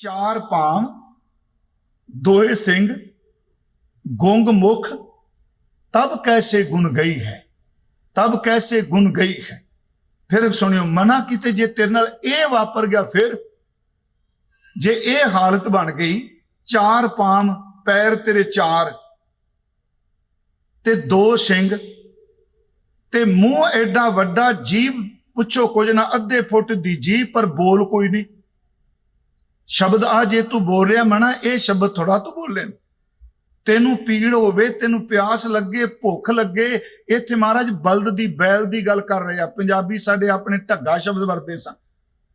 ਚਾਰ ਪਾਮ ਦੋਏ ਸਿੰਘ, ਗੁੰਗ ਮੁਖ, ਤਬ ਕੈਸੇ ਗੁਣ ਗਈ ਹੈ? ਤਬ ਕੈਸੇ ਗੁਣ ਗਈ ਹੈ? ਫਿਰ ਸੁਣਿਓ, ਮਨਾ ਕੀਤੇ ਜੇ ਤੇਰੇ ਨਾਲ ਇਹ ਵਾਪਰ ਗਿਆ ਫਿਰ? ਜੇ ਇਹ ਹਾਲਤ ਬਣ ਗਈ, ਚਾਰ ਪਾਮ ਪੈਰ ਤੇਰੇ ਚਾਰ, ਤੇ ਦੋ ਸਿੰਘ, ਤੇ ਮੂੰਹ ਐਡਾ ਵੱਡਾ ਜੀਭ ਪੁੱਛੋ ਕੁਝ ਨਾ, ਅੱਧੇ ਫੁੱਟ ਦੀ ਜੀਭ ਪਰ ਬੋਲ ਕੋਈ ਨਹੀਂ। ਸ਼ਬਦ ਆ ਜੇ ਤੂੰ ਬੋਲ ਰਿਹਾ ਮਨਾ ਇਹ ਸ਼ਬਦ ਥੋੜਾ ਤੂੰ ਬੋਲੇ। ਤੈਨੂੰ ਪੀੜ ਹੋਵੇ, ਤੈਨੂੰ ਪਿਆਸ ਲੱਗੇ, ਭੁੱਖ ਲੱਗੇ, ਇੱਥੇ ਮਹਾਰਾਜ ਬਲਦ ਦੀ, ਬੈਲ ਦੀ ਗੱਲ ਕਰ ਰਹੇ ਆ। ਪੰਜਾਬੀ ਸਾਡੇ ਆਪਣੇ ਢੱਗਾ ਸ਼ਬਦ ਵਰਤੇ ਸਨ।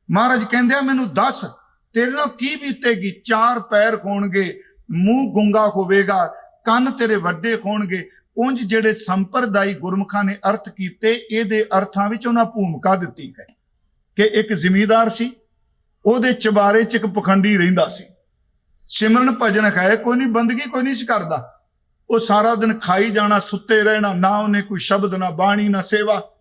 ਮਹਾਰਾਜ ਕਹਿੰਦੇ ਆ, ਮੈਨੂੰ ਦੱਸ, ਤੇਰੇ ਨਾਲ ਕੀ ਬੀਤੇਗੀ? ਚਾਰ ਪੈਰ ਹੋਣਗੇ ਮੂੰਹ ਗੁੰਗਾ ਹੋਵੇਗਾ, ਕੰਨ ਤੇਰੇ ਵੱਡੇ ਹੋਣਗੇ ਉਂਝ ਜਿਹੜੇ ਸੰਪਰਦਾਈ ਗੁਰਮੁਖਾਂ ਨੇ ਅਰਥ ਕੀਤੇ, ਇਹਦੇ ਅਰਥਾਂ ਵਿੱਚ ਉਹਨਾਂ ਭੂਮਿਕਾ ਦਿੱਤੀ ਹੈ ਕਿ ਇੱਕ ਜ਼ਿਮੀਦਾਰ ਸੀ ਉਹਦੇ ਚਬਾਰੇ ਚ ਇੱਕ ਪਖੰਡੀ ਰਹਿੰਦਾ ਸੀ। ਸਿਮਰਨ ਭਜਨ ਹੈ, ਕੋਈ ਨਹੀਂ ਬੰਦਗੀ, ਕੋਈ ਨਹੀਂ ਸੀ ਕਰਦਾ। ਉਹ ਸਾਰਾ ਦਿਨ ਖਾਈ ਜਾਣਾ, ਸੁੱਤੇ ਰਹਿਣਾ, ਨਾ ਉਹਨੇ ਕੋਈ ਸ਼ਬਦ, ਨਾ ਬਾਣੀ, ਨਾ ਸੇਵਾ।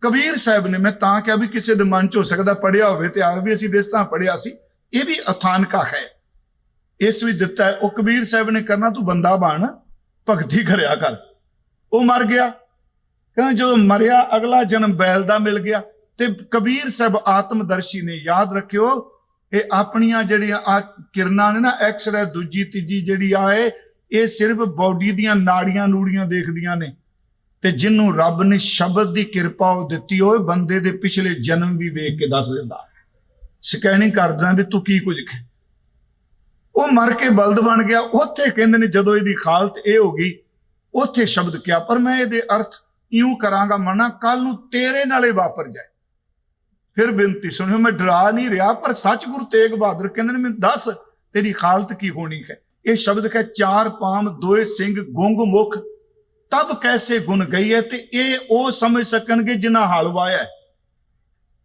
ਕਬੀਰ ਸਾਹਿਬ ਨੇ ਮੈਂ ਤਾਂ ਕਿਹਾ ਵੀ ਕਿਸੇ ਦੇ ਮਨ ਚ ਹੋ ਸਕਦਾ ਪੜਿਆ ਹੋਵੇ ਤੇ ਆ ਵੀ ਅਸੀਂ ਦੇਸਤਾਂ ਪੜਿਆ ਸੀ, ਇਹ ਵੀ ਅਥਾਨਕਾ ਹੈ। ਇਸ ਵਿੱਚ ਦਿੱਤਾ ਹੈ, ਉਹ ਕਬੀਰ ਸਾਹਿਬ ਨੇ ਕਰਨਾ, ਤੂੰ ਬੰਦਾ ਬਣ, ਭਗਤੀ ਕਰਿਆ ਕਰ। ਉਹ ਮਰ ਗਿਆ। ਕਹਿੰਦਾ ਜਦੋਂ ਮਰਿਆ, ਅਗਲਾ ਜਨਮ ਬੈਲ ਦਾ ਮਿਲ ਗਿਆ। ਤੇ ਕਬੀਰ ਸਾਹਿਬ ਆਤਮਦਰਸ਼ੀ ਨੇ ਯਾਦ ਰੱਖਿਓ, ਇਹ ਆਪਣੀਆਂ ਜਿਹੜੀਆਂ ਆ ਕਿਰਨਾਂ ਨੇ ਨਾ ਐਕਸ-ਰੇ ਦੂਜੀ, ਤੀਜੀ ਜਿਹੜੀ ਆ ਇਹ ਇਹ ਸਿਰਫ ਬਾਡੀ ਦੀਆਂ ਨਾੜੀਆਂ ਨੂੜੀਆਂ ਦੇਖਦੀਆਂ ਨੇ। ਤੇ ਜਿਹਨੂੰ ਰੱਬ ਨੇ ਸ਼ਬਦ ਦੀ ਕਿਰਪਾ ਉਹ ਦਿੱਤੀ ਹੋਏ ਬੰਦੇ ਦੇ ਪਿਛਲੇ ਜਨਮ ਵੀ ਵੇਖ ਕੇ ਦੱਸ ਦਿੰਦਾ। ਸਕੈਨਿੰਗ ਕਰਦਾ ਵੀ ਤੂੰ ਕੀ ਕੁਝ ਹੈ ਉਹ ਮਰ ਕੇ ਬਲਦ ਬਣ ਗਿਆ, ਉੱਥੇ ਕਹਿੰਦੇ ਨੇ ਜਦੋਂ ਇਹਦੀ ਖਾਲਤ ਇਹ ਹੋ ਗਈ, ਉੱਥੇ ਸ਼ਬਦ ਕਿਹਾ, ਪਰ ਮੈਂ ਇਹਦੇ ਅਰਥ ਇਉਂ ਕਰਾਂਗਾ, ਮਨਾ ਕੱਲ ਨੂੰ ਤੇਰੇ ਨਾਲੇ ਵਾਪਰ ਜਾਏ। ਫਿਰ ਬੇਨਤੀ ਸੁਣਿਓ, ਮੈਂ ਡਰਾ ਨਹੀਂ ਰਿਹਾ, ਪਰ ਸੱਚ ਗੁਰੂ ਤੇਗ ਬਹਾਦਰ ਕਹਿੰਦੇ ਨੇ, ਮੈਨੂੰ ਦੱਸ ਤੇਰੀ ਹਾਲਤ ਕੀ ਹੋਣੀ ਹੈ? ਇਹ ਸ਼ਬਦ ਹੈ ਚਾਰ ਪਾਮ ਦੋਏ ਸਿੰਘ ਗੁੰਗ ਮੁਖ, ਤਬ ਕੈਸੇ ਗੁਣ ਗਈ ਹੈ ਤੇ ਇਹ ਉਹ ਸਮਝ ਸਕਣਗੇ ਜਿਨ੍ਹਾਂ ਹਲ ਹੈ।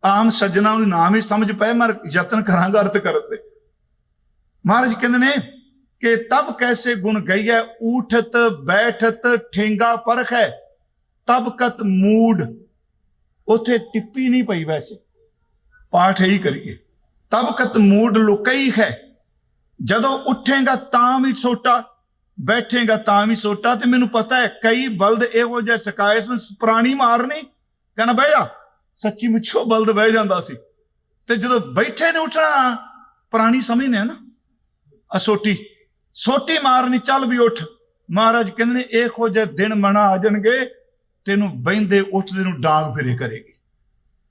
ਆਮ ਸੱਜਣਾ ਨੂੰ ਨਾਮ ਹੀ ਸਮਝ ਪਏ, ਮੈਂ ਯਤਨ ਕਰਾਂਗਾ ਅਰਥ ਕਰਨ ਦੇ ਮਹਾਰਾਜ ਕਹਿੰਦੇ ਨੇ ਕਿ ਤਬ ਕੈਸੇ ਗੁਣ ਗਈ ਹੈ ਊਠਤ, ਬੈਠਤ, ਠੇਂਗਾ ਪਰਖ ਹੈ, ਤਬ ਕਤ ਮੂਡ ਉਥੇ ਟਿੱਪੀ ਨਹੀਂ ਪਈ ਵੈਸੇ। ਪਾਠ ਹੀ ਕਰੀਏ। ਤਬਕਤ ਮੂਡ ਲੁਕਈ ਹੈ ਜਦੋਂ ਉੱਠੇਗਾ ਤਾਂ ਵੀ ਸੋਟਾ, ਬੈਠੇਗਾ ਤਾਂ ਵੀ ਸੋਟਾ ਤੇ ਮੈਨੂੰ ਪਤਾ ਹੈ ਕਈ ਬਲਦ ਇਹੋ ਜਿਹੇ ਸਿਕਾਏ ਸਨ, ਪੁਰਾਣੀ ਮਾਰਨੀ ਕਹਿੰਦਾ ਬਹਿ ਜਾ, ਸੱਚੀ ਮੁੱਛੋ ਬਲਦ ਬਹਿ ਜਾਂਦਾ ਸੀ। ਤੇ ਜਦੋਂ ਬੈਠੇ ਨੇ ਉੱਠਣਾ, ਪੁਰਾਣੀ ਸਮਝਨੇ ਆ ਨਾ। ਆ ਸੋਟੀ ਸੋਟੀ ਮਾਰਨੀ ਚੱਲ ਵੀ ਉੱਠ। ਮਹਾਰਾਜ ਕਹਿੰਦੇ ਨੇ, ਇਹੋ ਜਿਹੇ ਦਿਨ ਮਨਾ ਆ ਜਾਣਗੇ, ਤੈਨੂੰ ਬੈੰਦੇ ਉੱਠਦੇ ਨੂੰ ਡਾਂਗ ਫਿਰੇ ਕਰੇਗੀ।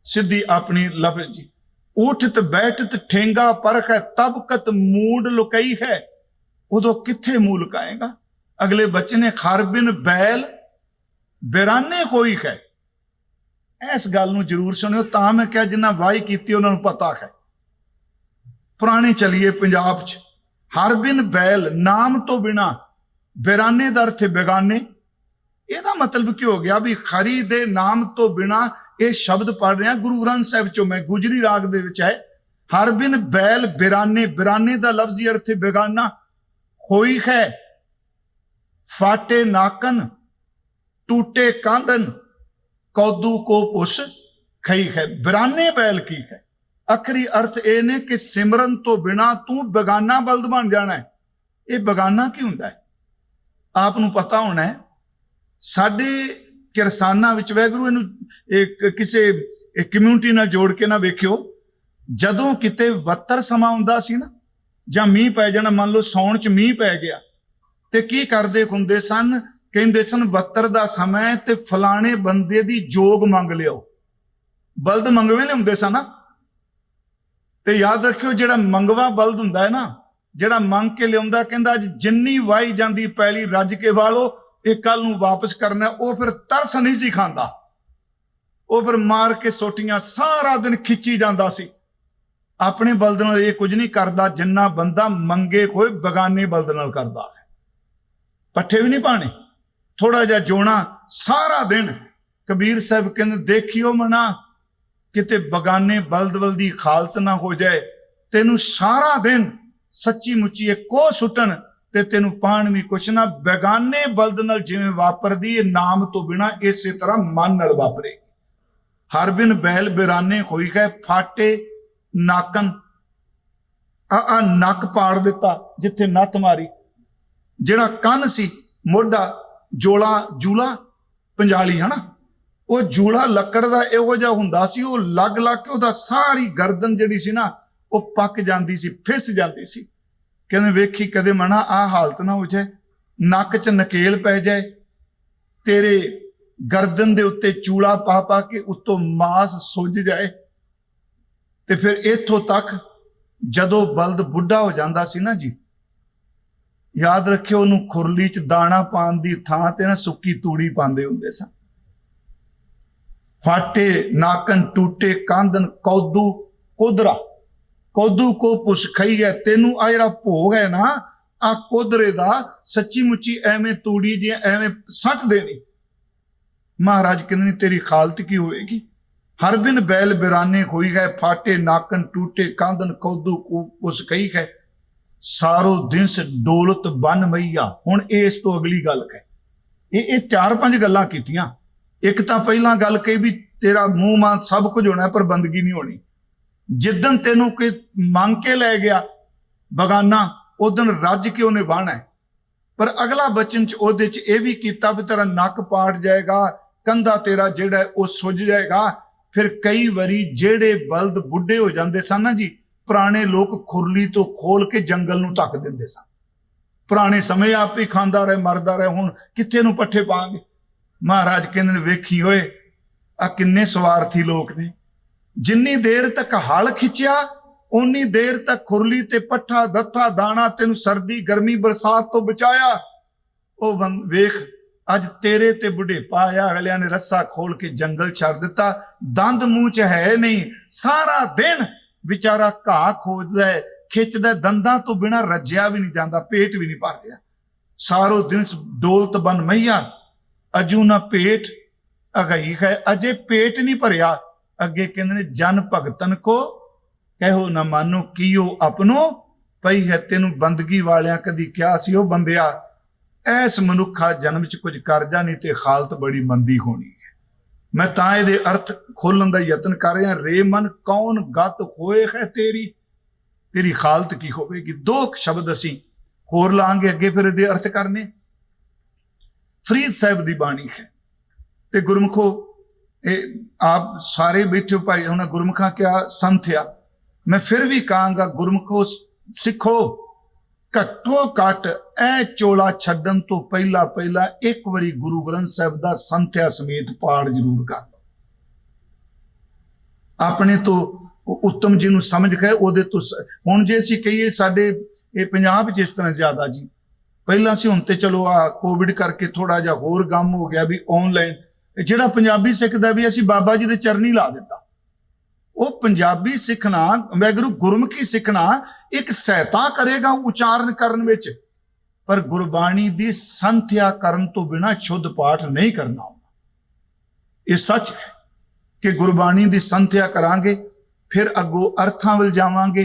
ਸਿੱਧੀ ਆਪਣੀ ਲਫ਼ਜ਼ ਜੀ। ਉਠਤ ਬੈਠਤ, ਠੇਂਗਾ ਪਰਖ ਹੈ, ਤਬਕਤ ਮੂਡ ਲੁਕਈ ਹੈ। ਉਦੋਂ ਕਿੱਥੇ ਮੂੰਹ ਲੁਕਾਏਗਾ? ਅਗਲੇ ਬੱਚੇ ਨੇ ਖਰਬਿਨ ਬੈਲ, ਬਿਰਾਨੇ ਹੋਈ ਹੈ। ਇਸ ਗੱਲ ਨੂੰ ਜ਼ਰੂਰ ਸੁਣਿਓ, ਤਾਂ ਮੈਂ ਕਿਹਾ ਜਿੰਨਾ ਵਾਹੀ ਕੀਤੀ ਉਹਨਾਂ ਨੂੰ ਪਤਾ ਹੈ। ਪੁਰਾਣੇ ਚਲੀਏ ਪੰਜਾਬ 'ਚ। ਹਰਬਿਨ ਬੈਲ, ਨਾਮ ਤੋਂ ਬਿਨਾ ਬਿਰਾਨੇ ਦਾ ਅਰਥ ਬੇਗਾਨੇ। ਇਹਦਾ ਮਤਲਬ ਕੀ ਹੋ ਗਿਆ ਵੀ ਖਰੀ ਦੇ ਨਾਮ ਤੋਂ ਬਿਨਾ ਇਹ ਸ਼ਬਦ ਪੜ ਰਿਹਾ, ਗੁਰੂ ਗ੍ਰੰਥ ਸਾਹਿਬ ਚੋਂ ਮੈਂ ਗੁਜਰੀ ਰਾਗ ਦੇ ਵਿੱਚ ਹੈ, ਹਰ ਬਿਨ ਬੈਲ ਬਿਰਾਨੇ ਬਿਰਾਨੇ ਦਾ ਲਫ਼ਜ਼ੀ ਅਰਥ ਹੈ ਬੇਗਾਨਾ ਹੋਈ ਹੈ ਫਾਟੇ ਨਾਕਨ, ਟੂਟੇ ਕਾਂਦਨ, ਕੌਦੂ ਕੋ ਪੁਸ਼ ਖਈ ਹੈ ਬਿਰਾਨੇ ਬੈਲ ਕੀ ਹੈ? ਅਖਰੀ ਅਰਥ ਇਹ ਨੇ ਕਿ ਸਿਮਰਨ ਤੋਂ ਬਿਨਾ ਤੂੰ ਬੇਗਾਨਾ ਬਲਦ ਬਣ ਜਾਣਾ ਹੈ। ਇਹ ਬੇਗਾਨਾ ਕੀ ਹੁੰਦਾ ਹੈ? ਆਪ ਨੂੰ ਪਤਾ ਹੋਣਾ ਹੈ, ਸਾਡੇ ਕਿਰਸਾਨਾਂ ਵਿੱਚ ਵੈਗਰੂ ਇਹਨੂੰ ਇੱਕ ਕਿਸੇ ਕਮਿਊਨਿਟੀ ਨਾਲ ਜੋੜ ਕੇ ਨਾ ਵੇਖਿਓ, ਜਦੋਂ ਕਿਤੇ ਵੱਤਰ ਸਮਾਂ ਹੁੰਦਾ ਸੀ ਨਾ, ਜਾਂ ਮੀਂਹ ਪੈ ਜਾਣਾ, ਮੰਨ ਲਓ ਸੌਣ ਚ ਮੀਂਹ ਪੈ ਗਿਆ, ਤੇ ਕੀ ਕਰਦੇ ਹੁੰਦੇ ਸਨ? ਕਹਿੰਦੇ ਸਨ, ਵੱਤਰ ਦਾ ਸਮਾਂ ਤੇ ਫਲਾਣੇ ਬੰਦੇ ਦੀ ਜੋਗ ਮੰਗ ਲਿਓ। ਬਲਦ ਮੰਗਵੇਂ ਲਿਆਉਂਦੇ ਸਨ ਨਾ। ਤੇ ਯਾਦ ਰੱਖਿਓ, ਜਿਹੜਾ ਮੰਗਵਾ ਬਲਦ ਹੁੰਦਾ ਹੈ ਨਾ, ਜਿਹੜਾ ਮੰਗ ਕੇ ਲਿਆਉਂਦਾ, ਕਹਿੰਦਾ, ਅੱਜ ਜਿੰਨੀ ਵਾਈ ਜਾਂਦੀ ਪੈਲੀ, ਰੱਜ ਕੇ ਵਾਲੋ ਇਹ ਕੱਲ ਨੂੰ ਵਾਪਸ ਕਰਨਾ, ਉਹ ਫਿਰ ਤਰਸ ਨਹੀਂ ਸੀ ਖਾਂਦਾ। ਉਹ ਫਿਰ ਮਾਰ ਕੇ ਸੋਟੀਆਂ ਸਾਰਾ ਦਿਨ ਖਿੱਚੀ ਜਾਂਦਾ ਸੀ। ਆਪਣੇ ਬਲਦ ਨਾਲ ਇਹ ਕੁਝ ਨਹੀਂ ਕਰਦਾ, ਜਿੰਨਾ ਬੰਦਾ ਮੰਗੇ ਕੋਈ ਬਗਾਨੇ ਬਲਦ ਨਾਲ ਕਰਦਾ ਹੈ। ਪੱਠੇ ਵੀ ਨਹੀਂ ਪਾਣੇ ਥੋੜਾ ਜਿਹਾ ਜੋਣਾ ਸਾਰਾ ਦਿਨ। ਕਬੀਰ ਸਾਹਿਬ ਕਹਿੰਦੇ, ਦੇਖਿਓ ਮਨਾ, ਕਿਤੇ ਬਗਾਨੇ ਬਲਦ ਬਲਦੀ ਖਾਲਤ ਨਾ ਹੋ ਜਾਏ। ਤੈਨੂੰ ਸਾਰਾ ਦਿਨ ਸੱਚੀ ਮੁੱਚੀ ਇਹ ਕੋ ਸੁੱਟਣ ਤੇ ਤੈਨੂੰ ਪਾਣ ਵੀ ਕੁਛ ਨਾ, ਬੇਗਾਨੇ ਬਲਦ ਨਾਲ ਜਿਵੇਂ ਵਾਪਰਦੀ ਇਹ ਨਾਮ ਤੋਂ ਬਿਨਾ ਇਸੇ ਤਰ੍ਹਾਂ ਮਨ ਨਾਲ ਵਾਪਰੇਗੀ। ਹਰ ਬਿਨ ਬਹਿਲ ਬਿਰਾਨੇ ਹੋਈ ਹੈ ਫਾਟੇ ਨਾਕਨ, ਆ ਆ ਨੱਕ ਪਾੜ ਦਿੱਤਾ ਜਿੱਥੇ ਨੱਥ ਮਾਰੀ। ਜਿਹੜਾ ਕੰਨ ਸੀ, ਮੋਢਾ ਜੋਲਾ ਜੂਲਾ ਪੰਜਾਲੀ, ਹਨਾ? ਉਹ ਜੂਲਾ ਲੱਕੜ ਦਾ ਇਹੋ ਜਿਹਾ ਹੁੰਦਾ ਸੀ, ਉਹ ਲੱਗ ਲੱਗ ਕੇ ਉਹਦਾ ਸਾਰੀ ਗਰਦਨ ਜਿਹੜੀ ਸੀ ਨਾ, ਉਹ ਪੱਕ ਜਾਂਦੀ ਸੀ, ਫਿਸ ਜਾਂਦੀ ਸੀ। ਕਹਿੰਦੇ ਵੇਖੀ ਕਦੇ ਮਨਾ ਆ ਹਾਲਤ ਨਾ ਹੋ ਜਾਏ, ਨੱਕ 'ਚ ਨਕੇਲ ਪੈ ਜਾਏ, ਤੇਰੇ ਗਰਦਨ ਦੇ ਉੱਤੇ ਚੂਲਾ ਪਾ ਪਾ ਕੇ ਉੱਤੋਂ ਮਾਸ ਸੁੱਜ ਜਾਏ, ਤੇ ਫਿਰ ਇੱਥੋਂ ਤੱਕ ਜਦੋਂ ਬਲਦ ਬੁੱਢਾ ਹੋ ਜਾਂਦਾ ਸੀ ਨਾ ਜੀ, ਯਾਦ ਰੱਖਿਓ ਉਹਨੂੰ ਖੁਰਲੀ 'ਚ ਦਾਣਾ ਪਾਣ ਦੀ ਥਾਂ ਤੇ ਨਾ ਸੁੱਕੀ ਤੂੜੀ ਪਾਉਂਦੇ ਹੁੰਦੇ ਸਨ। ਫਾਟੇ, ਨਾਕਨ, ਟੂਟੇ, ਕਾਂਦਨ, ਕੌਦੂ, ਕੋਦਰਾ ਕੌਦੂ ਕੋ ਪੁਸ ਖਈ ਹੈ ਤੈਨੂੰ ਆ ਜਿਹੜਾ ਭੋਗ ਹੈ ਨਾ ਆ ਕੋਦਰੇ ਦਾ ਸੱਚੀ ਮੁੱਚੀ ਐਵੇਂ ਤੂੜੀ ਜੀ ਐਵੇਂ ਸੱਟ ਦੇਣੀ। ਮਹਾਰਾਜ ਕਹਿੰਦੇ ਨੇ, ਤੇਰੀ ਹਾਲਤ ਕੀ ਹੋਏਗੀ? ਹਰ ਬਿਨ ਬੈਲ ਬਿਰਾਨੇ ਹੋਈ ਹੈ, ਫਾਟੇ ਨਾਕਨ ਟੂਟੇ, ਕਾਂਦਨ ਕੌਦੂ ਕੋ ਪੁਸ ਕਈ ਹੈ। ਸਾਰੋ ਦਿਨ ਸ ਡੋਲਤ ਬਨ ਮਈਆ। ਹੁਣ ਇਸ ਤੋਂ ਅਗਲੀ ਗੱਲ ਹੈ। ਇਹ ਇਹ ਚਾਰ ਪੰਜ ਗੱਲਾਂ ਕੀਤੀਆਂ। ਇੱਕ ਤਾਂ ਪਹਿਲਾਂ ਗੱਲ ਕਹੀ ਵੀ ਤੇਰਾ ਮੂੰਹ ਮਾਂ ਸਭ ਕੁਝ ਹੋਣਾ ਪਰ ਬੰਦਗੀ ਨਹੀਂ ਹੋਣੀ। ਜਿੱਦਨ ਤੈਨੂੰ ਕੋਈ ਮੰਗ ਕੇ ਲੈ ਗਿਆ, ਬਗਾਨਾ ਉਦਨ ਰੱਜ ਕੇ ਉਹਨੇ ਬਾਣਾ ਪਰ ਅਗਲਾ ਬਚਨ ਚ ਉਹਦੇ ਚ ਇਹ ਵੀ ਕੀਤਾ ਵੀ ਤੇਰਾ ਨੱਕ ਪਾੜ ਜਾਏਗਾ, ਕੰਧਾ ਤੇਰਾ ਜਿਹੜਾ ਉਹ ਸੁੱਜ ਜਾਏਗਾ। ਫਿਰ ਕਈ ਵਾਰੀ ਜਿਹੜੇ ਬਲਦ ਬੁੱਢੇ ਹੋ ਜਾਂਦੇ ਸਨ ਨਾ ਜੀ, ਪੁਰਾਣੇ ਲੋਕ ਖੁਰਲੀ ਤੋਂ ਖੋਲ ਕੇ ਜੰਗਲ ਨੂੰ ਧੱਕ ਦਿੰਦੇ ਸਨ। ਪੁਰਾਣੇ ਸਮੇਂ ਆਪ ਹੀ ਖਾਂਦਾ ਰਹੇ, ਮਰਦਾ ਰਹੇ, ਹੁਣ ਕਿੱਥੇ ਨੂੰ ਪੱਠੇ ਪਾਵਾਂਗੇ? ਮਹਾਰਾਜ ਕਹਿੰਦੇ ਨੇ, ਵੇਖੀ ਓਏ ਆ ਕਿੰਨੇ ਸਵਾਰਥੀ ਲੋਕ ਨੇ। ਜਿੰਨੀ ਦੇਰ ਤੱਕ ਹਲ ਖਿੱਚਿਆ ਉਨੀ ਦੇਰ ਤੱਕ ਖੁਰਲੀ ਤੇ ਪੱਠਾ, ਦੱਥਾ, ਦਾਣਾ ਤੈਨੂੰ ਸਰਦੀ, ਗਰਮੀ, ਬਰਸਾਤ ਤੋਂ ਬਚਾਇਆ। ਉਹ ਵੇਖ, ਅੱਜ ਤੇਰੇ ਤੇ ਬੁਢੇਪਾ ਆਇਆ, ਅਗਲਿਆਂ ਨੇ ਰੱਸਾ ਖੋਲ ਕੇ ਜੰਗਲ ਛੱਡ ਦਿੱਤਾ। ਦੰਦ ਮੂੰਹ 'ਚ ਹੈ ਨਹੀਂ। ਸਾਰਾ ਦਿਨ ਵਿਚਾਰਾ ਘਾਹ ਖੋਜਦਾ ਹੈ, ਖਿੱਚਦਾ ਦੰਦਾਂ ਤੋਂ ਬਿਨਾ ਰੱਜਿਆ ਵੀ ਨਹੀਂ ਜਾਂਦਾ, ਪੇਟ ਵੀ ਨਹੀਂ ਭਰ ਰਿਹਾ। ਸਾਰੋ ਦਿਨ ਡੋਲਤ ਬਨ ਮਈਆ। ਅਜੂ ਨਾ ਪੇਟ ਅਗਈ ਹੈ, ਅਜੇ ਪੇਟ ਨਹੀਂ ਭਰਿਆ। ਅੱਗੇ ਕਹਿੰਦੇ ਨੇ, ਜਨ ਭਗਤਨ ਕੋ ਕਹਿਓ ਨਾ ਮਾਨੋ, ਕੀਓ ਆਪਣੋ ਪਈ ਹੈ ਤੈਨੂੰ ਬੰਦਗੀ ਵਾਲਿਆਂ ਕਦੀ ਕਿਹਾ ਸੀ ਉਹ ਬੰਦਿਆ। ਐਸ ਮਨੁੱਖਾ ਜਨਮ ਚ ਕੁਝ ਕਰਜਾ ਨਹੀਂ ਤੇ ਹਾਲਤ ਬੜੀ ਮੰਦੀ ਹੋਣੀ ਹੈ। ਮੈਂ ਤਾਂ ਇਹਦੇ ਅਰਥ ਖੋਲਣ ਦਾ ਯਤਨ ਕਰ ਰਿਹਾ, ਰੇ ਮਨ ਕੌਣ ਗਤ ਹੋਏ ਹੈ ਤੇਰੀ? ਤੇਰੀ ਹਾਲਤ ਕੀ ਹੋਵੇਗੀ? ਦੋ ਸ਼ਬਦ ਅਸੀਂ ਹੋਰ ਲਾਂਗੇ ਅੱਗੇ ਫਿਰ ਇਹਦੇ ਅਰਥ ਕਰਨੇ। ਫਰੀਦ ਸਾਹਿਬ ਦੀ ਬਾਣੀ ਹੈ। ਤੇ ਗੁਰਮਖੋ, ਇਹ ਆਪ ਸਾਰੇ ਬੈਠੇ ਹੋ ਭਾਈ, ਹੁਣ ਗੁਰਮਖਾਂ ਕਿਆ ਸੰਥਿਆ ਮੈਂ ਫਿਰ ਵੀ ਕਹਾਂਗਾ, ਗੁਰਮਖੋ ਸਿੱਖੋ। ਘੱਟੋ ਘੱਟ ਇਹ ਚੋਲਾ ਛੱਡਣ ਤੋਂ ਪਹਿਲਾਂ ਪਹਿਲਾਂ ਇੱਕ ਵਾਰੀ ਗੁਰੂ ਗ੍ਰੰਥ ਸਾਹਿਬ ਦਾ ਸੰਥਿਆ ਸਮੇਤ ਪਾਠ ਜ਼ਰੂਰ ਕਰ ਲਓ। ਆਪਣੇ ਤੋਂ ਉੱਤਮ ਜੀ ਨੂੰ ਸਮਝ ਕੇ ਉਹਦੇ ਤੋਂ ਹੁਣ ਜੇ ਅਸੀਂ ਕਹੀਏ ਸਾਡੇ ਇਹ ਪੰਜਾਬ 'ਚ ਇਸ ਤਰ੍ਹਾਂ ਜ਼ਿਆਦਾ ਜੀ। ਪਹਿਲਾਂ ਸੀ ਹੁਣ ਤੇ ਚਲੋ ਆ ਕੋਵਿਡ ਕਰਕੇ ਥੋੜਾ ਜਿਹਾ ਹੋਰ ਗਮ ਹੋ ਗਿਆ ਵੀ ਆਨਲਾਈਨ ਜਿਹੜਾ ਪੰਜਾਬੀ ਸਿੱਖਦਾ ਵੀ ਅਸੀਂ ਬਾਬਾ ਜੀ ਦੇ ਚਰਨੀ ਲਾ ਦਿੱਤਾ। ਉਹ ਪੰਜਾਬੀ ਸਿੱਖਣਾ ਵੈਗੁਰੂ ਗੁਰਮੁਖੀ ਸਿੱਖਣਾ ਇੱਕ ਸਹਾਇਤਾ ਕਰੇਗਾ ਉਚਾਰਨ ਕਰਨ ਵਿੱਚ। ਪਰ ਗੁਰਬਾਣੀ ਦੀ ਸੰਥਿਆ ਕਰਨ ਤੋਂ ਬਿਨਾ ਸ਼ੁੱਧ ਪਾਠ ਨਹੀਂ ਕਰਨਾ ਹੁੰਦਾ ਇਹ ਸੱਚ ਹੈ ਕਿ ਗੁਰਬਾਣੀ ਦੀ ਸੰਥਿਆ ਕਰਾਂਗੇ, ਫਿਰ ਅੱਗੋਂ ਅਰਥਾਂ ਵੱਲ ਜਾਵਾਂਗੇ,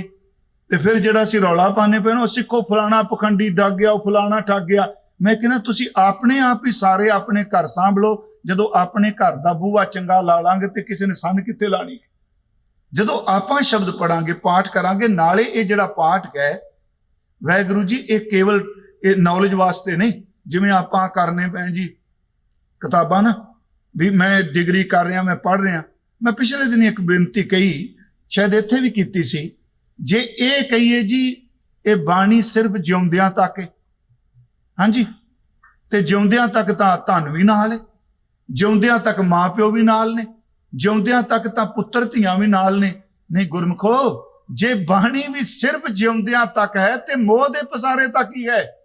ਤੇ ਫਿਰ ਜਿਹੜਾ ਅਸੀਂ ਰੌਲਾ ਪਾਣੇ ਪਏ ਨਾ, ਉਹ ਸਿੱਖੋ, ਫਲਾਣਾ ਪਖੰਡੀ ਡੱਗ ਗਿਆ ਉਹ ਫਲਾਣਾ ਠੱਗ ਗਿਆ ਮੈਂ ਕਹਿੰਦਾ, ਤੁਸੀਂ ਆਪਣੇ ਆਪ ਹੀ ਸਾਰੇ ਆਪਣੇ ਘਰ ਸਾਂਭ ਜਦੋਂ ਆਪਣੇ ਘਰ ਦਾ ਬੂਹਾ ਚੰਗਾ ਲਾ ਲਾਂਗੇ ਤੇ ਕਿਸੇ ਨੇ ਸੰਦ ਕਿੱਥੇ ਲਾਣੀ? ਹੈ? ਜਦੋਂ ਆਪਾਂ ਸ਼ਬਦ ਪੜਾਂਗੇ, ਪਾਠ ਕਰਾਂਗੇ, ਨਾਲੇ ਇਹ ਜਿਹੜਾ ਪਾਠ ਹੈ, ਵਾਹਿਗੁਰੂ ਜੀ, ਇਹ ਕੇਵਲ ਇਹ ਨੌਲੇਜ ਵਾਸਤੇ ਨਹੀਂ, ਜਿਵੇਂ ਆਪਾਂ ਕਰਨੇ ਪਏ ਜੀ, ਕਿਤਾਬਾਂ ਨਾ, ਵੀ ਮੈਂ ਡਿਗਰੀ ਕਰ ਰਿਹਾ, ਮੈਂ ਪੜ ਰਿਹਾ। ਮੈਂ ਪਿਛਲੇ ਦਿਨ ਇੱਕ ਬੇਨਤੀ ਕਹੀ, ਸ਼ਾਇਦ ਇੱਥੇ ਵੀ ਕੀਤੀ ਸੀ, ਜੇ ਇਹ ਕਹੀਏ ਜੀ, ਇਹ ਬਾਣੀ ਸਿਰਫ ਜਿਉਂਦਿਆਂ ਤੱਕ ਹੈ। ਹਾਂਜੀ, ਤੇ ਜਿਉਂਦਿਆਂ ਤੱਕ ਤਾਂ ਧਨ ਵੀ ਨਾਲ ਹੈ। ਜਿਉਂਦਿਆਂ ਤੱਕ ਮਾਪਿਓ ਵੀ ਨਾਲ ਨੇ, ਜਿਉਂਦਿਆਂ ਤੱਕ ਤਾਂ ਪੁੱਤਰ ਧੀਆਂ ਵੀ ਨਾਲ ਨੇ। ਨਹੀਂ ਗੁਰਮਖੋ, ਜੇ ਬਾਣੀ ਵੀ ਸਿਰਫ ਜਿਉਂਦਿਆਂ ਤੱਕ ਹੈ, ਤੇ ਮੋਹ ਦੇ ਪਸਾਰੇ ਤੱਕ ਹੀ ਹੈ?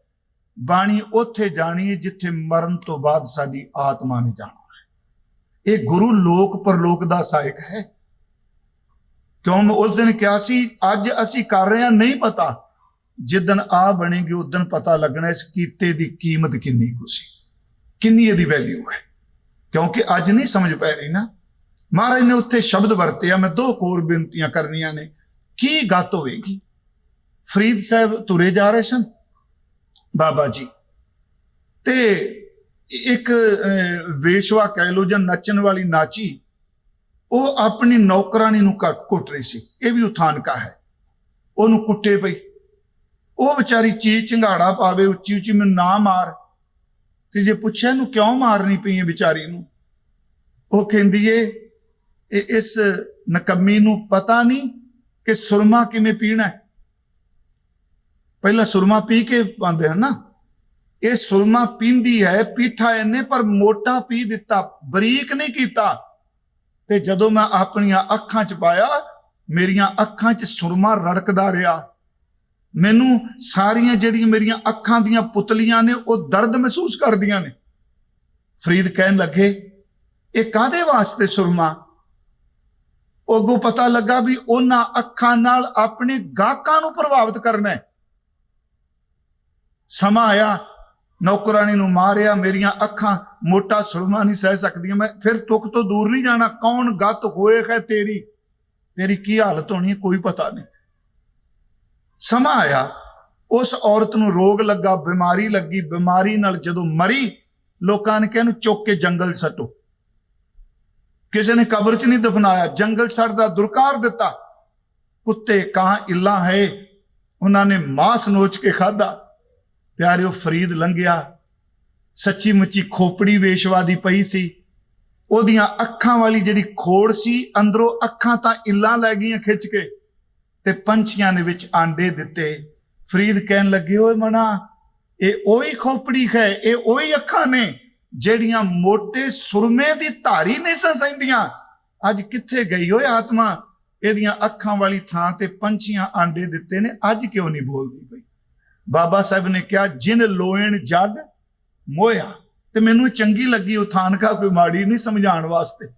ਬਾਣੀ ਉੱਥੇ ਜਾਣੀ ਹੈ ਜਿੱਥੇ ਮਰਨ ਤੋਂ ਬਾਅਦ ਸਾਡੀ ਆਤਮਾ ਨੇ ਜਾਣਾ ਹੈ। ਇਹ ਗੁਰੂ ਲੋਕ ਪਰਲੋਕ ਦਾ ਸਹਾਇਕ ਹੈ। ਕਿਉਂ ਮੈਂ ਉਸ ਦਿਨ ਕਿਹਾ ਸੀ, ਅੱਜ ਅਸੀਂ ਕਰ ਰਹੇ ਹਾਂ, ਨਹੀਂ ਪਤਾ। ਜਿੱਦਨ ਆ ਬਣੇਗੀ ਉਦੋਂ ਪਤਾ ਲੱਗਣਾ ਇਸ ਕੀਤੇ ਦੀ ਕੀਮਤ ਕਿੰਨੀ ਕੁ ਸੀ। ਕਿੰਨੀ ਇਹਦੀ ਵੈਲਿਊ ਹੈ। ਕਿਉਂਕਿ ਅੱਜ ਨਹੀਂ ਸਮਝ ਪੈ ਰਹੀ ਨਾ। ਮਹਾਰਾਜ ਨੇ ਉੱਥੇ ਸ਼ਬਦ ਵਰਤਿਆ, ਮੈਂ ਦੋ ਕੋਰ ਬੇਨਤੀਆਂ ਕਰਨੀਆਂ ਨੇ। ਕੀ ਗੱਤ ਹੋਵੇਗੀ? ਫਰੀਦ ਸਾਹਿਬ ਤੁਰੇ ਜਾ ਰਹੇ ਸਨ? ਬਾਬਾ ਜੀ। ਤੇ ਇੱਕ ਵੇਸ਼ਵਾ ਕਹਿ ਲੋ ਜਾਂ ਨੱਚਣ ਵਾਲੀ ਨਾਚੀ, ਉਹ ਆਪਣੀ ਨੌਕਰਾਨੀ ਨੂੰ ਘੱਟ ਕੁੱਟ ਰਹੀ ਸੀ। ਇਹ ਵੀ ਉਥਾਨਕਾ ਹੈ। ਉਹਨੂੰ ਕੁੱਟੇ ਪਈ। ਉਹ ਵਿਚਾਰੀ ਚੀਜ਼ ਚਿੰਗਾੜਾ ਪਾਵੇ ਉੱਚੀ ਉੱਚੀ ਮੈਨੂੰ ਨਾ ਮਾਰ। ਤੇ ਜੇ ਪੁੱਛਿਆ ਇਹਨੂੰ ਕਿਉਂ ਮਾਰਨੀ ਪਈ ਹੈ ਵਿਚਾਰੀ ਨੂੰ, ਉਹ ਕਹਿੰਦੀ ਏ, ਇਹ ਇਸ ਨਕਮੀ ਨੂੰ ਪਤਾ ਨਹੀਂ ਕਿ ਸੁਰਮਾ ਕਿਵੇਂ ਪੀਣਾ ਹੈ। ਪਹਿਲਾਂ ਸੁਰਮਾ ਪੀ ਕੇ ਪਾਉਂਦੇ ਹਨ ਨਾ। ਇਹ ਸੁਰਮਾ ਪੀਂਦੀ ਹੈ, ਪੀਠਾ ਇਹਨੇ, ਪਰ ਮੋਟਾ ਪੀ ਦਿੱਤਾ, ਬਰੀਕ ਨਹੀਂ ਕੀਤਾ। ਤੇ ਜਦੋਂ ਮੈਂ ਆਪਣੀਆਂ ਅੱਖਾਂ 'ਚ ਪਾਇਆ, ਮੇਰੀਆਂ ਅੱਖਾਂ 'ਚ ਸੁਰਮਾ ਰੜਕਦਾ ਰਿਹਾ। ਮੈਨੂੰ ਸਾਰੀਆਂ ਜਿਹੜੀਆਂ ਮੇਰੀਆਂ ਅੱਖਾਂ ਦੀਆਂ ਪੁਤਲੀਆਂ ਨੇ, ਉਹ ਦਰਦ ਮਹਿਸੂਸ ਕਰਦੀਆਂ ਨੇ। ਫਰੀਦ ਕਹਿਣ ਲੱਗੇ, ਇਹ ਕਾਦੇ ਵਾਸਤੇ ਸੁਰਮਾ? ਉਹ ਪਤਾ ਲੱਗਾ ਵੀ ਉਹਨਾਂ ਅੱਖਾਂ ਨਾਲ ਆਪਣੇ ਗਾਹਕਾਂ ਨੂੰ ਪ੍ਰਭਾਵਿਤ ਕਰਨਾ ਹੈ। ਸਮਾਂ ਆਇਆ ਨੌਕਰਾਨੀ ਨੂੰ ਮਾਰਿਆ, ਮੇਰੀਆਂ ਅੱਖਾਂ ਮੋਟਾ ਸੁਰਮਾ ਨਹੀਂ ਸਹਿ ਸਕਦੀਆਂ। ਮੈਂ ਫਿਰ ਤੁਕ ਤੋਂ ਦੂਰ ਨਹੀਂ ਜਾਣਾ। ਕੌਣ ਗੱਤ ਹੋਏ ਹੈ ਤੇਰੀ? ਤੇਰੀ ਕੀ ਹਾਲਤ ਹੋਣੀ ਹੈ? ਕੋਈ ਪਤਾ ਨਹੀਂ। ਸਮਾਂ ਆਇਆ, ਉਸ ਔਰਤ ਨੂੰ ਰੋਗ ਲੱਗਾ, ਬਿਮਾਰੀ ਲੱਗੀ, ਬਿਮਾਰੀ ਨਾਲ ਜਦੋਂ ਮਰੀ, ਲੋਕਾਂ ਨੇ ਕਿਹਾ ਇਹਨੂੰ ਚੁੱਕ ਕੇ ਜੰਗਲ ਸੱਟੋ। ਕਿਸੇ ਨੇ ਕਬਰ 'ਚ ਨਹੀਂ ਦਫਨਾਇਆ, ਜੰਗਲ ਸੱਟ ਦਾ ਦੁਰਕਾਰ ਦਿੱਤਾ। ਕੁੱਤੇ, ਕਾਂ, ਇੱਲਾ ਹੈ, ਉਹਨਾਂ ਨੇ ਮਾਸ ਨੋਚ ਕੇ ਖਾਦਾ ਪਿਆਰਿਓ, ਫਰੀਦ ਲੰਘਿਆ। ਸੱਚੀ ਮੁੱਚੀ ਖੋਪੜੀ ਵੇਸ਼ਵਾਦੀ ਪਈ ਸੀ। ਉਹਦੀਆਂ ਅੱਖਾਂ ਵਾਲੀ ਜਿਹੜੀ ਖੋੜ ਸੀ, ਅੰਦਰੋਂ ਅੱਖਾਂ ਤਾਂ ਇੱਲਾ ਲੈ ਗਈਆਂ ਖਿੱਚ ਕੇ। ਤੇ ਪੰਛੀਆਂ ਨੇ ਵਿੱਚ ਆਂਡੇ ਦਿੱਤੇ। ਫਰੀਦ ਕਹਿਣ ਲੱਗੇ, ਓਏ ਮਨਾ, ਇਹ ਉਹੀ ਖੋਪੜੀ ਹੈ, ਇਹ ਉਹੀ ਅੱਖਾਂ ਨੇ ਜਿਹੜੀਆਂ ਮੋਟੇ ਸੁਰਮੇ ਦੀ ਧਾਰੀ ਨਹੀਂ ਸਨ ਅੱਜ ਕਿੱਥੇ ਗਈ ਓਏ ਆਤਮਾ? ਇਹਦੀਆਂ ਅੱਖਾਂ ਵਾਲੀ ਥਾਂ ਤੇ ਪੰਛੀਆਂ ਆਂਡੇ ਦਿੱਤੇ ਨੇ, ਅੱਜ ਕਿਉਂ ਨਹੀਂ ਬੋਲਦੀ ਪਈ? ਬਾਬਾ ਸਾਹਿਬ ਨੇ ਕਿਹਾ, ਜਿਨ ਲੋਇਣ ਜੱਗ ਮੋਇਆ ਤੇ ਮੈਨੂੰ ਚੰਗੀ ਲੱਗੀ ਉਹ ਥਾਨਕਾ ਕੋਈ ਮਾੜੀ ਨਹੀਂ ਸਮਝਾਉਣ ਵਾਸਤੇ।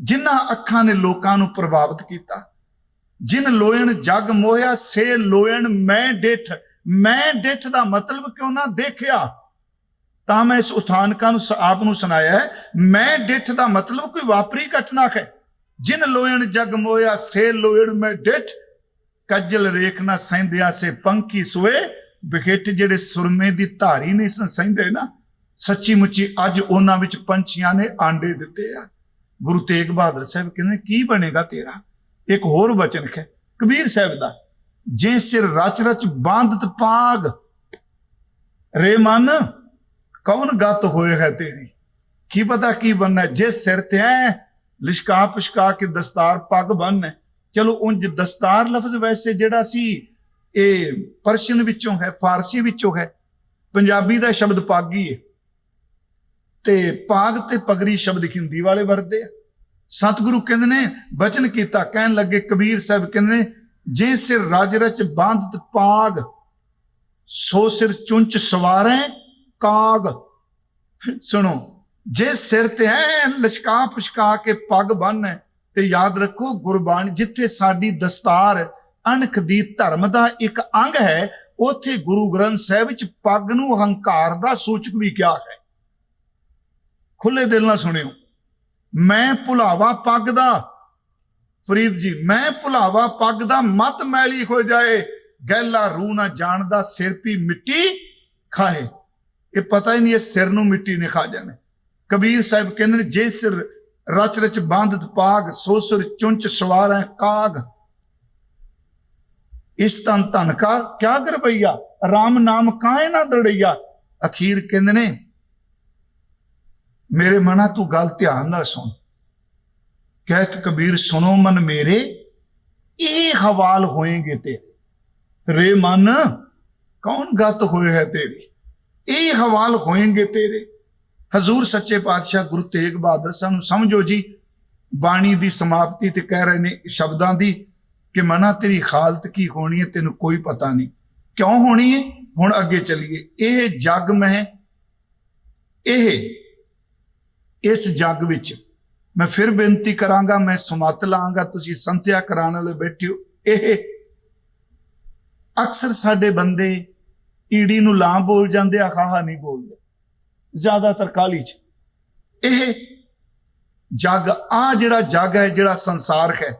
ਜਿਨ੍ਹਾਂ ਅੱਖਾਂ ਨੇ ਲੋਕਾਂ ਨੂੰ ਪ੍ਰਭਾਵਿਤ ਕੀਤਾ ਜਿਨ ਲੋਇਣ ਜਗ ਮੋਇਆ ਸੇ ਲੋਇਣ ਮੈਂ ਡਿਠ। ਮੈਂ ਡਿਠ ਦਾ ਮਤਲਬ ਕਿਉਂ ਨਾ ਦੇਖਿਆ? ਤਾਂ ਮੈਂ ਇਸ ਉਥਾਨਕਾ ਨੂੰ ਆਪ ਨੂੰ ਸੁਣਾਇਆ ਹੈ, ਮੈਂ ਡਿਠ ਦਾ ਮਤਲਬ ਕੋਈ ਵਾਪਰੀ ਘਟਨਾ ਹੈ ਜਿਨ ਲੋਇਣ ਜਗ ਮੋਇਆ ਸੇ ਲੋਇਣ ਮੈਂ ਡਿਠ। ਕੱਜਲ ਰੇਖ ਨਾ ਸਹਿੰਦਿਆ ਸੇ ਪੰਖੀ ਸੋਏ ਬਿਖੇਟ ਜਿਹੜੇ ਸੁਰਮੇ ਦੀ ਧਾਰੀ ਨਹੀਂ ਸਨ ਸਹਿੰਦੇ ਨਾ ਸੱਚੀ ਮੁੱਚੀ ਅੱਜ ਉਹਨਾਂ ਵਿੱਚ ਪੰਛੀਆਂ ਨੇ ਆਂਡੇ ਦਿੱਤੇ ਆ। ਗੁਰੂ ਤੇਗ ਬਹਾਦਰ ਸਾਹਿਬ ਕਹਿੰਦੇ, ਕੀ ਬਣੇਗਾ ਤੇਰਾ? ਇੱਕ ਹੋਰ ਬਚਨ ਹੈ ਕਬੀਰ ਸਾਹਿਬ ਦਾ, ਜੇ ਸਿਰ ਰਚ ਰਚ ਬਾਂਧਤ ਪਾਗ, ਰੇ ਮਨ ਕੌਣ ਗੱਤ ਹੋਏ ਹੈ ਤੇਰੀ। ਕੀ ਪਤਾ ਕੀ ਬੰਨਾ, ਜੇ ਸਿਰ ਤੇ ਐ, ਲਿਸ਼ਕਾ ਪੁਸ਼ਕਾ ਕੇ ਦਸਤਾਰ ਪੱਗ ਬੰਨ। ਚਲੋ ਉਂਝ ਦਸਤਾਰ ਲਫ਼ਜ਼ ਵੈਸੇ ਜਿਹੜਾ ਸੀ, ਇਹ ਪਰਸ਼ੀਅਨ ਵਿੱਚੋਂ ਹੈ, ਫਾਰਸੀ ਵਿੱਚੋਂ ਹੈ। ਪੰਜਾਬੀ ਦਾ ਸ਼ਬਦ ਪਾਗੀ ਹੈ ਤੇ ਪਾਗ ਤੇ ਪਗੜੀ ਸ਼ਬਦ ਹਿੰਦੀ ਵਾਲੇ ਵਰਦੇ ਆ। ਸਤਿਗੁਰੂ ਕਹਿੰਦੇ ਨੇ, ਬਚਨ ਕੀਤਾ, ਕਹਿਣ ਲੱਗੇ ਕਬੀਰ ਸਾਹਿਬ ਕਹਿੰਦੇ ਨੇ, ਜੇ ਸਿਰ ਰਜ ਰਚ ਬਾਂਧਤ ਪਾਗ, ਸੋ ਸਿਰ ਚੁੰਚ ਸਵਾਰੈ ਕਾਗ। ਸੁਣੋ, ਜੇ ਸਿਰ ਤੇ ਐ ਲਸ਼ਕਾ ਪੁਸ਼ਕਾ ਕੇ ਪੱਗ ਬੰਨ੍ਹ, ਤੇ ਯਾਦ ਰੱਖੋ ਗੁਰਬਾਣੀ, ਜਿੱਥੇ ਸਾਡੀ ਦਸਤਾਰ ਅਣਖ ਦੀ ਧਰਮ ਦਾ ਇੱਕ ਅੰਗ ਹੈ, ਉੱਥੇ ਗੁਰੂ ਗ੍ਰੰਥ ਸਾਹਿਬ ਵਿੱਚ ਪੱਗ ਨੂੰ ਹੰਕਾਰ ਦਾ ਸੂਚਕ ਵੀ ਕਿਹਾ ਹੈ। ਖੁੱਲੇ ਦਿਲ ਨਾਲ ਸੁਣਿਓ। ਮੈਂ ਭੁਲਾਵਾ ਪੱਗ ਦਾ ਫਰੀਦ ਜੀ, ਮੈਂ ਭੁਲਾਵਾ ਪੱਗ ਦਾ ਮਤ ਮੈਲੀ ਹੋ ਜਾਏ। ਗਹਿਲਾ ਰੂਹ ਨਾ ਜਾਣਦਾ, ਸਿਰ ਪੀ ਮਿੱਟੀ ਖਾਏ। ਇਹ ਪਤਾ ਹੀ ਨਹੀਂ, ਇਹ ਸਿਰ ਨੂੰ ਮਿੱਟੀ ਨੇ ਖਾ ਜਾਣਾ। ਕਬੀਰ ਸਾਹਿਬ ਕਹਿੰਦੇ ਨੇ, ਜੇ ਸਿਰ ਰਚ ਰਚ ਬਾਂਧਤ ਪਾਗ, ਸੋ ਸੁਰ ਚੁੰਚ ਸਵਾਰ ਹੈ ਕਾਗ। ਇਸ ਤਨ ਧਨ ਕਾ ਕਿਆ ਗਰਬਈਆ? RAM ਨਾਮ ਕਾਹੇ ਨਾ ਦੜਈਆ ਅਖੀਰ ਕਹਿੰਦੇ ਨੇ ਮੇਰੇ ਮਨਾ ਤੂੰ ਗੱਲ ਧਿਆਨ ਨਾਲ ਸੁਣ। ਕਹਿਤ ਕਬੀਰ, ਸੁਣੋ ਮਨ ਮੇਰੇ, ਇਹ ਹਵਾਲ ਹੋਏਗੇ ਤੇਰੇ। ਰੇ ਮਨ, ਕੌਣ ਗਤ ਹੋਏ ਹੈ ਤੇਰੀ? ਇਹ ਹਵਾਲ ਹੋਏਗੇ ਤੇਰੇ। ਹਜ਼ੂਰ ਸੱਚੇ ਪਾਤਸ਼ਾਹ ਗੁਰੂ ਤੇਗ ਬਹਾਦਰ ਸਾਹਿਬ ਨੂੰ ਸਮਝੋ ਜੀ, ਬਾਣੀ ਦੀ ਸਮਾਪਤੀ ਤੇ ਕਹਿ ਰਹੇ ਨੇ ਸ਼ਬਦਾਂ ਦੀ ਕਿ ਮਨਾ ਤੇਰੀ ਹਾਲਤ ਕੀ ਹੋਣੀ ਹੈ, ਤੈਨੂੰ ਕੋਈ ਪਤਾ ਨਹੀਂ। ਕਿਉਂ ਹੋਣੀ ਹੈ? ਹੁਣ ਅੱਗੇ ਚੱਲੀਏ। ਇਹ ਜਗ ਮਹਿ ਇਹ ਇਸ ਜੱਗ ਵਿੱਚ ਮੈਂ ਫਿਰ ਬੇਨਤੀ ਕਰਾਂਗਾ, ਮੈਂ ਸੁਮਤ ਲਾਂਗਾ, ਤੁਸੀਂ ਸੰਤਿਆ ਕਰਾਉਣ ਵਾਲੇ ਬੈਠੇ ਹੋ ਇਹ ਅਕਸਰ ਸਾਡੇ ਬੰਦੇ ਈੜੀ ਨੂੰ ਲਾਂ ਬੋਲ ਜਾਂਦੇ ਆ ਖਾਹਾ ਨਹੀਂ ਬੋਲਦੇ। ਜ਼ਿਆਦਾਤਰ ਕਾਲੀ ਚ। ਇਹ ਜੱਗ ਆ ਜਿਹੜਾ ਜੱਗ ਹੈ, ਜਿਹੜਾ ਸੰਸਾਰ ਹੈ,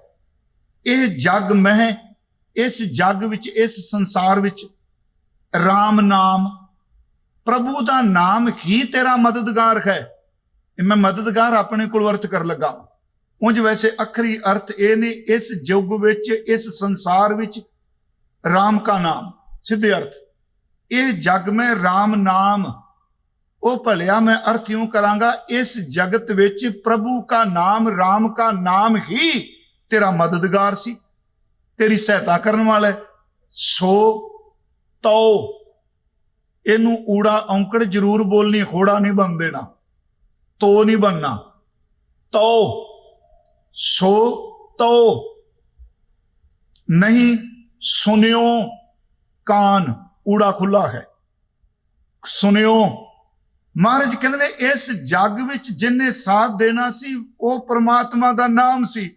ਇਹ ਜੱਗ ਮੈਂ ਇਸ ਜੱਗ ਵਿੱਚ, ਇਸ ਸੰਸਾਰ ਵਿੱਚ RAM ਨਾਮ, ਪ੍ਰਭੂ ਦਾ ਨਾਮ ਹੀ ਤੇਰਾ ਮਦਦਗਾਰ ਹੈ। ਇਹ ਮੈਂ ਮਦਦਗਾਰ ਆਪਣੇ ਕੋਲ ਵਰਤ ਕਰ ਲੱਗਾ ਉਂਝ ਵੈਸੇ ਅਖਰੀ ਅਰਥ ਇਹ ਨੇ, ਇਸ ਯੁੱਗ ਵਿੱਚ, ਇਸ ਸੰਸਾਰ ਵਿੱਚ ਰਾਮ ਦਾ ਨਾਮ, ਸਿੱਧੇ ਅਰਥ। ਇਹ ਜਗ ਮੈਂ ਰਾਮ ਨਾਮ, ਉਹ ਭਲਿਆ ਮੈਂ ਅਰਥ ਕਿਉਂ ਕਰਾਂਗਾ, ਇਸ ਜਗਤ ਵਿੱਚ ਪ੍ਰਭੂ ਦਾ ਨਾਮ, ਰਾਮ ਦਾ ਨਾਮ ਹੀ ਤੇਰਾ ਮਦਦਗਾਰ ਸੀ। ਤੇਰੀ ਸਹਾਇਤਾ ਕਰਨ ਵਾਲਾ ਸੋ ਤਉ। ਇਹਨੂੰ ਊੜਾ ਔਂਕੜ ਜ਼ਰੂਰ ਬੋਲਣੀ ਹੋੜਾ ਨਹੀਂ ਬੰਦ ਦੇਣਾ। ਤੋ ਨਹੀਂ ਬਣਨਾ। ਤੋ। ਸੋ ਤੋ। ਨਹੀਂ ਸੁਨਿਓ ਕਾਨ ਊੜਾ ਖੁੱਲਾ ਹੈ। ਸੁਨਿਓ। ਮਹਾਰਾਜ ਕਹਿੰਦੇ ਨੇ, ਇਸ ਜੱਗ ਵਿੱਚ ਜਿਨੇ ਸਾਥ ਦੇਣਾ ਸੀ, ਉਹ ਪ੍ਰਮਾਤਮਾ ਦਾ ਨਾਮ ਸੀ।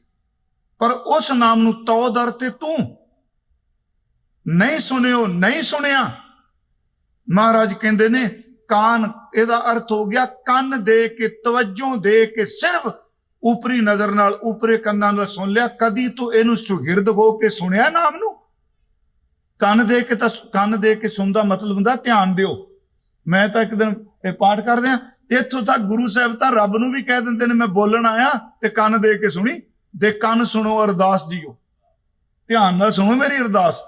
ਪਰ ਉਸ ਨਾਮ ਨੂੰ ਤੋ ਦਰ ਤੇ ਤੂੰ। ਨਹੀਂ ਸੁਣਿਓ ਨਹੀਂ ਸੁਣਿਆ ਮਹਾਰਾਜ ਕਹਿੰਦੇ ਨੇ ਕਾਨ, ਇਹਦਾ ਅਰਥ ਹੋ ਗਿਆ ਕੰਨ ਦੇ ਕੇ, ਤਵੱਜੋ ਦੇ ਕੇ, ਸਿਰਫ ਉਪਰੀ ਨਜ਼ਰ ਨਾਲ, ਉਪਰੇ ਕੰਨਾਂ ਨਾਲ ਸੁਣ ਲਿਆ। ਕਦੀ ਤੂੰ ਇਹਨੂੰ ਸੁਹਿਰਦ ਹੋ ਕੇ ਸੁਣਿਆ ਨਾਮ ਨੂੰ? ਕੰਨ ਦੇ ਕੇ ਤਾਂ ਕੰਨ ਦੇ ਕੇ ਸੁਣਦਾ ਮਤਲਬ ਹੁੰਦਾ, ਧਿਆਨ ਦਿਓ। ਮੈਂ ਤਾਂ ਇੱਕ ਦਿਨ ਇਹ ਪਾਠ ਕਰਦੇ ਆ ਇੱਥੋਂ ਤੱਕ ਗੁਰੂ ਸਾਹਿਬ ਤਾਂ ਰੱਬ ਨੂੰ ਵੀ ਕਹਿ ਦਿੰਦੇ ਨੇ, ਮੈਂ ਬੋਲਣ ਆਇਆ ਤੇ ਕੰਨ ਦੇ ਕੇ ਸੁਣੀ। ਦੇ ਕੰਨ ਸੁਣੋ, ਅਰਦਾਸ ਜੀਓ। ਧਿਆਨ ਨਾਲ ਸੁਣੋ ਮੇਰੀ ਅਰਦਾਸ।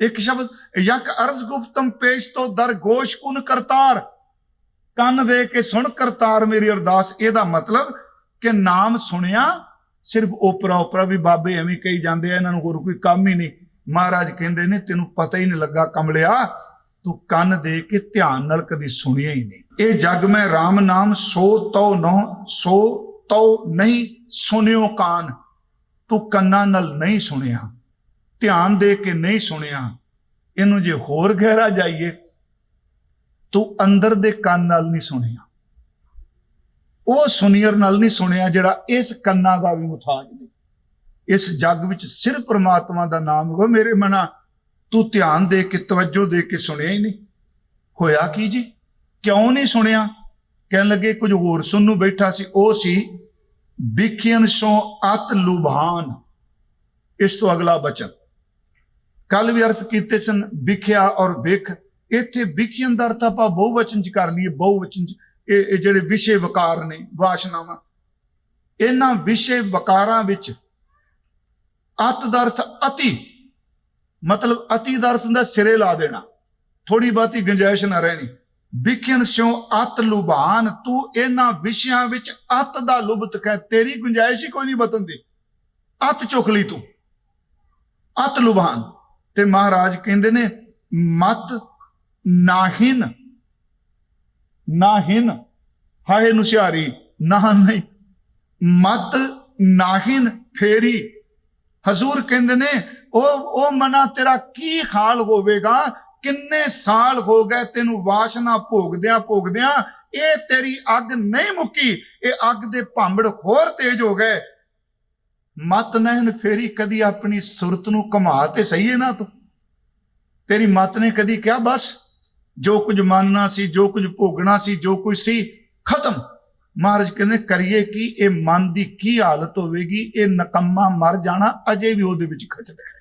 ਇੱਕ ਸ਼ਬਦ, ਯਕ ਅਰਜ਼ ਗੁਪਤਮ ਪੇਸ਼ ਤੋਂ ਦਰਗੋਸ਼ ਕੁਨ ਕਰਤਾਰ। ਕੰਨ ਦੇ ਕੇ ਸੁਣ ਕਰਤਾਰ ਮੇਰੀ ਅਰਦਾਸ। ਇਹਦਾ ਮਤਲਬ ਕਿ ਨਾਮ ਸੁਣਿਆ, ਸਿਰਫ ਓਪਰਾ ਓਪਰਾ ਵੀ ਬਾਬੇ ਐਵੇਂ ਕਹੀ ਜਾਂਦੇ ਆ, ਇਹਨਾਂ ਨੂੰ ਹੋਰ ਕੋਈ ਕੰਮ ਹੀ ਨਹੀਂ। ਮਹਾਰਾਜ ਕਹਿੰਦੇ ਨੇ, ਤੈਨੂੰ ਪਤਾ ਹੀ ਨਹੀਂ ਲੱਗਾ ਕਮਲਿਆ, ਤੂੰ ਕੰਨ ਦੇ ਕੇ ਧਿਆਨ ਨਾਲ ਕਦੀ ਸੁਣਿਆ ਹੀ ਨਹੀਂ। ਇਹ ਜਗ ਮੈਂ RAM ਨਾਮ ਸੋ ਤਉ ਨੋ ਸੋ ਤਉ ਨਹੀਂ ਸੁਨਿਓ ਕਾਨ। ਤੂੰ ਕੰਨਾਂ ਨਾਲ ਨਹੀਂ ਸੁਣਿਆ, ਧਿਆਨ ਦੇ ਕੇ ਨਹੀਂ ਸੁਣਿਆ। ਇਹਨੂੰ ਜੇ ਹੋਰ ਗਹਿਰਾ ਜਾਈਏ ਤੂੰ ਅੰਦਰ ਦੇ ਕੰਨ ਨਾਲ ਨਹੀਂ ਸੁਣਿਆ। ਉਹ ਸੁਨੀਅਰ ਨਾਲ ਨਹੀਂ ਸੁਣਿਆ ਜਿਹੜਾ ਇਸ ਕੰਨਾਂ ਦਾ ਵੀ ਮੁਤਾਜ ਨਹੀਂ। ਇਸ ਜੱਗ ਵਿੱਚ ਸਿਰਫ ਪ੍ਰਮਾਤਮਾ ਦਾ ਨਾਮ ਹੋ ਮੇਰੇ ਮਨਾ, ਤੂੰ ਧਿਆਨ ਦੇ ਕੇ, ਤਵੱਜੋ ਦੇ ਕੇ ਸੁਣਿਆ ਹੀ ਨਹੀਂ। ਹੋਇਆ ਕੀ ਜੀ? ਕਿਉਂ ਨਹੀਂ ਸੁਣਿਆ? ਕਹਿਣ ਲੱਗੇ ਕੁਝ ਹੋਰ ਸੁਣ ਨੂੰ ਬੈਠਾ ਸੀ। ਉਹ ਸੀ ਵਿਖਿਆਨ ਸੋ ਅਤ ਲੁਭਾਨ। ਇਸ ਤੋਂ ਅਗਲਾ ਬਚਨ। ਕੱਲ ਵੀ ਅਰਥ ਕੀਤੇ ਸਨ ਵਿਖਿਆ ਔਰ ਵਿਖ ਇੱਥੇ ਵਿਖਿਆਨ ਦਾ ਅਰਥ ਆਪਾਂ ਬਹੁਵਚਨ ਚ ਕਰ ਲਈਏ ਬਹੁਵਚਨ ਚ। ਇਹ ਜਿਹੜੇ ਵਿਸ਼ੇ ਵਕਾਰ ਨੇ, ਵਾਸ਼ਨਾਵਾਂ। ਇਹਨਾਂ ਵਿਸ਼ੇ ਵਕਾਰਾਂ ਵਿੱਚ ਅਤ ਦਾ ਅਰਥ ਅਤੀ। ਮਤਲਬ ਅਤੀ ਦਾ ਅਰਥ ਹੁੰਦਾ ਸਿਰੇ ਲਾ ਦੇਣਾ। ਥੋੜੀ ਬਾਤੀ ਗੁੰਜਾਇਸ਼ ਨਾ ਰਹਿਣੀ। ਵਿਖਿਆਨ ਸਿਓ ਅਤ ਲੁਭਾਨ, ਤੂੰ ਇਹਨਾਂ ਵਿਸ਼ਿਆਂ ਵਿੱਚ ਅਤ ਦਾ ਲੁਭਤ ਕਹਿ। ਤੇਰੀ ਗੁੰਜਾਇਸ਼ ਹੀ ਕੋਈ ਨਹੀਂ ਬਤਨ ਦੀ ਅਤ ਚੁੱਕ ਲਈ ਤੂੰ। ਅਤ ਲੁਭਾਨ। ਤੇ ਮਹਾਰਾਜ ਕਹਿੰਦੇ ਨੇ, ਮਤ ਨਾਹਿਨ ਨਾਹਿਨ, ਹਾਏ ਨੁਸਿਆਰੀ ਨਾ ਨਹੀਂ। ਮਤ ਨਾਹਿਨ ਫੇਰੀ। ਹਜ਼ੂਰ ਕਹਿੰਦੇ ਨੇ ਉਹ ਉਹ ਮਨਾ ਤੇਰਾ ਕੀ ਖਾਲ ਹੋਵੇਗਾ? ਕਿੰਨੇ ਸਾਲ ਹੋ ਗਏ ਤੈਨੂੰ ਵਾਸ਼ਨਾ ਭੋਗਦਿਆਂ ਭੋਗਦਿਆਂ? ਇਹ ਤੇਰੀ ਅੱਗ ਨਹੀਂ ਮੁੱਕੀ। ਇਹ ਅੱਗ ਦੇ ਭਾਂਬੜ ਹੋਰ ਤੇਜ਼ ਹੋ ਗਏ। ਮਤ ਨਹਿਨ ਫੇਰੀ ਕਦੀ ਆਪਣੀ ਸੁਰਤ ਨੂੰ ਕਮਾ ਤੇ ਸਹੀ ਹੈ ਨਾ ਤੂੰ? ਤੇਰੀ ਮਤ ਨੇ ਕਦੀ ਕਿਹਾ, ਬਸ ਜੋ ਕੁਝ ਮੰਨਣਾ ਸੀ, ਜੋ ਕੁਝ ਭੋਗਣਾ ਸੀ, ਜੋ ਕੁਝ ਸੀ, ਖਤਮ। ਮਹਾਰਾਜ ਕਹਿੰਦੇ, ਕਰੀਏ ਕਿ? ਇਹ ਮਨ ਦੀ ਕੀ ਹਾਲਤ ਹੋਵੇਗੀ? ਇਹ ਨਕੰਮਾ ਮਰ ਜਾਣਾ, ਅਜੇ ਵੀ ਉਹਦੇ ਵਿੱਚ ਖਚਦਾ